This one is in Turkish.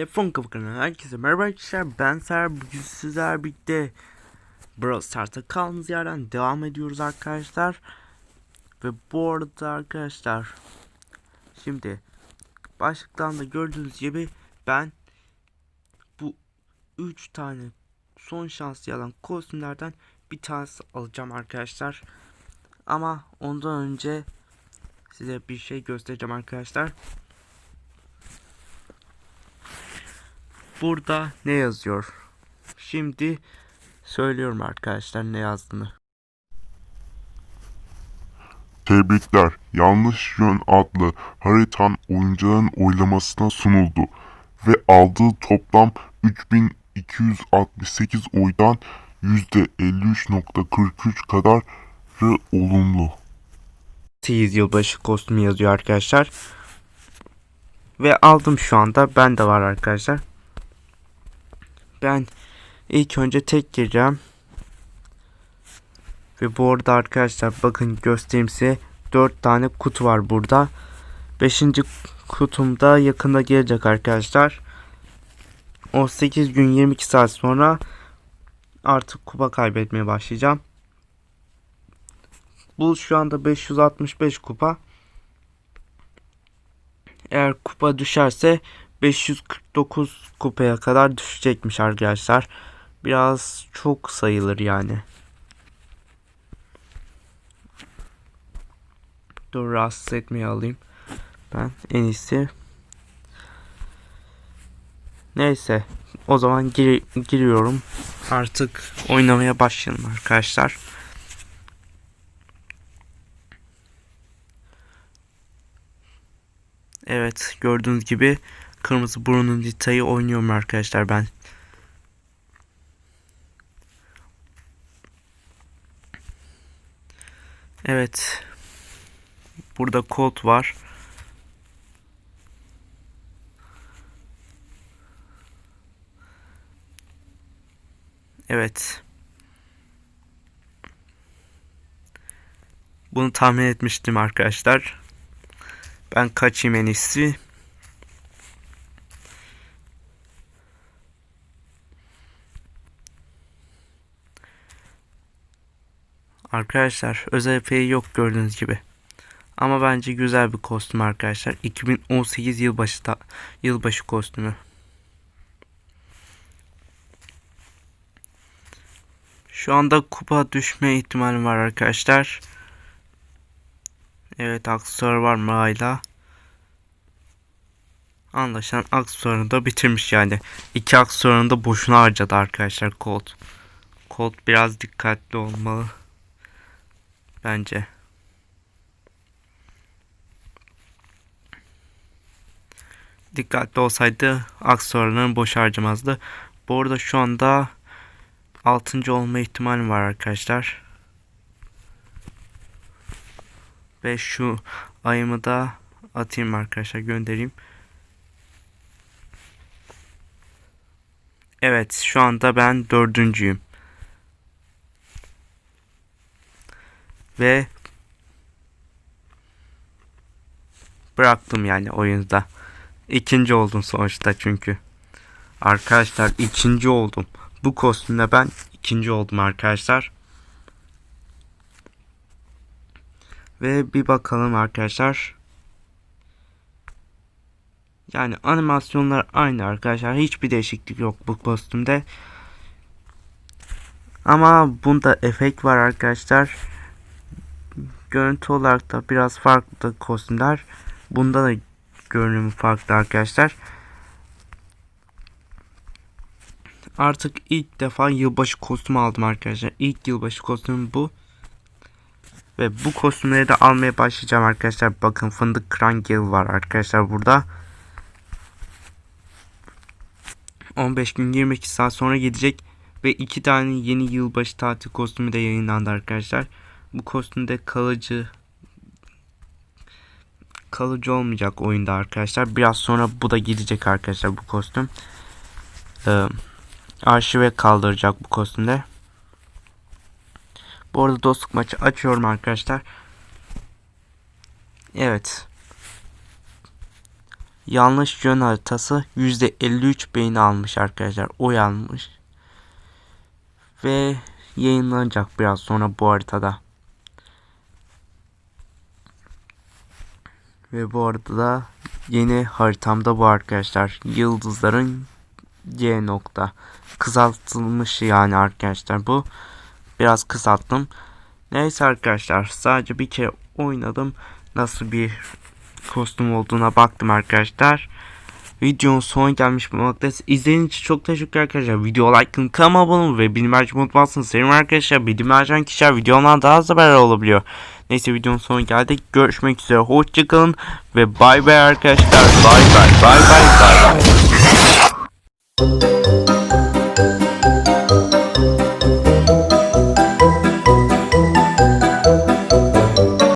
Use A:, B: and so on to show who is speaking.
A: Telefon kapılarına herkese merhaba arkadaşlar. Ben Ser. Bugün sizler birlikte Brawl Stars'ta kaldığımız yerden devam ediyoruz arkadaşlar. Ve bu arada arkadaşlar Şimdi Başlıktan da gördüğünüz gibi ben Bu 3 tane son şanslı yalan kostümlerden bir tanesi alacağım arkadaşlar. Ama ondan önce Size bir şey göstereceğim arkadaşlar Burada ne yazıyor? Şimdi söylüyorum arkadaşlar ne yazdığını.
B: Tebrikler. Yanlış Yön adlı haritan oyuncuların oylamasına sunuldu ve aldığı toplam 3268 oydan %53.43 kadarı olumlu.
A: 8 yılbaşı kostümü yazıyor arkadaşlar. Ve aldım şu anda. Ben de var arkadaşlar. Ben ilk önce tek gireceğim. Ve bu arada arkadaşlar bakın göstereyim size. 4 tane kutu var burada. 5. kutumda yakında gelecek arkadaşlar. 18 gün 22 saat sonra artık kupa kaybetmeye başlayacağım. Bu şu anda 565 kupa. Eğer kupa düşerse 549 kupaya kadar düşecekmiş arkadaşlar. Biraz çok sayılır yani. Dur rahatsız etmeye alayım. Ben en iyisi. Neyse. O zaman gir giriyorum. Artık oynamaya başlayalım arkadaşlar. Evet gördüğünüz gibi kırmızı burunun Lita'yı oynuyorum arkadaşlar ben. Evet. Burada kod var. Evet. Bunu tahmin etmiştim arkadaşlar. Ben kaçayım en iyisi. Arkadaşlar özel efeği yok gördüğünüz gibi. Ama bence güzel bir kostüm arkadaşlar. 2018 yılbaşı ta, yılbaşı kostümü. Şu anda kupa düşme ihtimali var arkadaşlar. Evet aksesuar var mı hala? Anlaşılan aksesuarını da bitirmiş yani. İki aksesuarını da boşuna harcadı arkadaşlar Colt. Colt biraz dikkatli olmalı. Bence. Dikkatli olsaydı aksesuarlarını boş harcamazdı. Bu arada şu anda 6. olma ihtimali var arkadaşlar. Ve şu ayımı da atayım arkadaşlar göndereyim. Evet şu anda ben dördüncüyüm. Ve bıraktım yani oyunda. İkinci oldum sonuçta çünkü. Arkadaşlar ikinci oldum. Bu kostümde ben ikinci oldum arkadaşlar. Ve bir bakalım arkadaşlar. Yani animasyonlar aynı arkadaşlar. Hiçbir değişiklik yok bu kostümde. Ama bunda efekt var arkadaşlar. Görüntü olarak da biraz farklı kostümler. Bunda da görünümü farklı arkadaşlar. Artık ilk defa yılbaşı kostümü aldım arkadaşlar. İlk yılbaşı kostümü bu. Ve bu kostümleri de almaya başlayacağım arkadaşlar. Bakın fındık kıran gel var arkadaşlar burada. 15 gün 22 saat sonra gidecek. Ve iki tane yeni yılbaşı tatil kostümü de yayınlandı arkadaşlar. Bu kostümde kalıcı kalıcı olmayacak oyunda arkadaşlar. Biraz sonra bu da gidecek arkadaşlar bu kostüm. Ee, arşive kaldıracak bu kostümde. Bu arada dostluk maçı açıyorum arkadaşlar. Evet. yanlış yön haritası %53 beğeni almış arkadaşlar. Oy almış. Ve yayınlanacak biraz sonra bu haritada. Ve bu arada da yeni haritamda bu arkadaşlar. Yıldızların G nokta. Kısaltılmış yani arkadaşlar bu. Biraz kısalttım. Neyse arkadaşlar sadece bir kere oynadım. Nasıl bir kostüm olduğuna baktım arkadaşlar. Videonun sonu gelmiş bulunmaktayız. İzlediğiniz için çok teşekkür arkadaşlar. Video like'ın kanalıma abone olun ve bildirim açmayı unutmazsınız. Sevim arkadaşlar. Bildirim açan kişiler videolardan daha hızlı haber olabiliyor. Neyse videonun sonu geldik. Görüşmek üzere. Hoşçakalın ve bay bay arkadaşlar. Bay bay bay bay bay.